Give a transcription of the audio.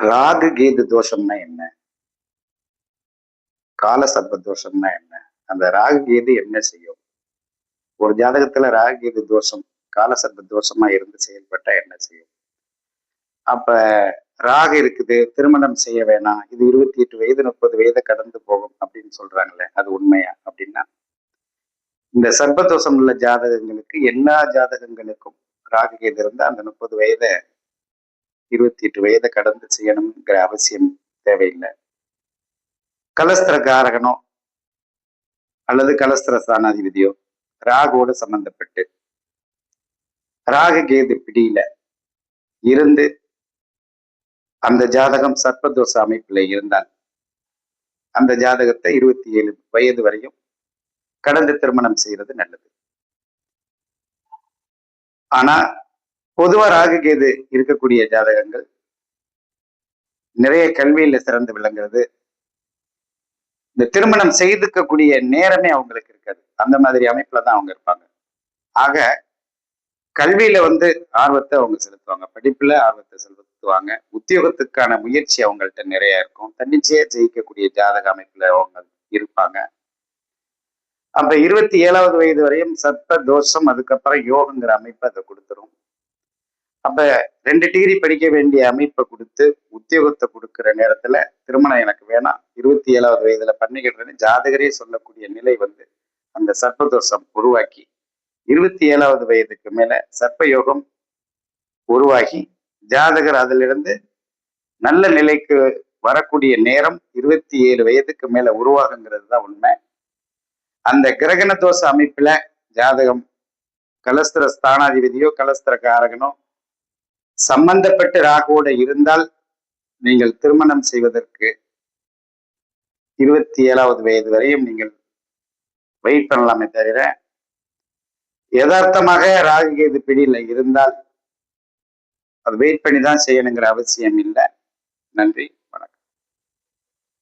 ராகு கேது தோஷம்னா என்ன? கால சர்ப்ப தோஷம்னா என்ன? அந்த ராகு கேது என்ன செய்யும்? ஒரு ஜாதகத்துல ராகு கேது தோஷம் கால சர்ப்ப தோஷமா இருந்து செயல்பட்டா என்ன செய்யும்? அப்ப ராகு இருக்குது திருமணம் செய்ய வேணாம் இது இருபத்தி எட்டு வயது முப்பது வயதை கடந்து போகும் அப்படின்னு சொல்றாங்களே அது உண்மையா அப்படின்னா? இந்த சர்ப்பதோஷம் உள்ள ஜாதகங்களுக்கு எல்லா ஜாதகங்களுக்கும் ராகு கேது இருந்தால் அந்த முப்பது வயதை இருபத்தி எட்டு வயதை கடந்து செய்யணுங்கிற அவசியம் தேவையில்லை. கலஸ்திரகாரகனோ அல்லது கலஸ்திர ஸ்தானாதிபதியோ ராகோட சம்பந்தப்பட்டு ராகு கேது பிடியில இருந்து அந்த ஜாதகம் சர்ப்பதோஷ அமைப்புல இருந்தால் அந்த ஜாதகத்தை இருபத்தி ஏழு வயது வரையும் கடந்து திருமணம் செய்யறது நல்லது. ஆனா பொதுவா ராகு கேது இருக்கக்கூடிய ஜாதகங்கள் நிறைய கல்வியில சிறந்து விளங்குறது. இந்த திருமணம் செய்துக்கக்கூடிய நேரமே அவங்களுக்கு இருக்காது. அந்த மாதிரி அமைப்புல தான் அவங்க இருப்பாங்க. ஆக கல்வியில வந்து ஆர்வத்தை அவங்க செலுத்துவாங்க. படிப்புல ஆர்வத்தை செலுத்துவாங்க. உத்தியோகத்துக்கான முயற்சி அவங்கள்ட்ட நிறைய இருக்கும். தன்னிச்சையா ஜெயிக்கக்கூடிய ஜாதக அமைப்புல அவங்க இருப்பாங்க. அப்ப இருபத்தி ஏழாவது வயது வரையும் சர்ப்ப தோஷம் அதுக்கப்புறம் யோகங்கிற அமைப்பு அதை கொடுக்கும். அப்ப ரெண்டு டிகிரி படிக்க வேண்டிய அமைப்பை கொடுத்து உத்தியோகத்தை கொடுக்கிற நேரத்துல திருமணம் எனக்கு வேணாம். இருபத்தி ஏழாவது வயதுல பண்ணிக்கிறேன்னு ஜாதகரே சொல்லக்கூடிய நிலை வந்து அந்த சர்ப்பதோஷம் உருவாக்கி இருபத்தி ஏழாவது வயதுக்கு மேல சர்ப்ப யோகம் உருவாகி ஜாதகர் அதிலிருந்து நல்ல நிலைக்கு வரக்கூடிய நேரம் இருபத்தி ஏழு வயதுக்கு மேல உருவாகுங்கிறது தான் உண்மை. அந்த கிரகண தோஷ அமைப்புல ஜாதகம் கலஸ்திர ஸ்தானாதிபதியோ கலஸ்திர காரகனோ சம்பந்தப்பட்டு ராகுவோட இருந்தால் நீங்கள் திருமணம் செய்வதற்கு இருபத்தி ஏழாவது வயது வரையும் நீங்கள் வெயிட் பண்ணலாமே தவிர யதார்த்தமாக ராகு கேது பிடியில இருந்தால் அது வெயிட் பண்ணி தான் செய்யணுங்கிற அவசியம் இல்லை. நன்றி.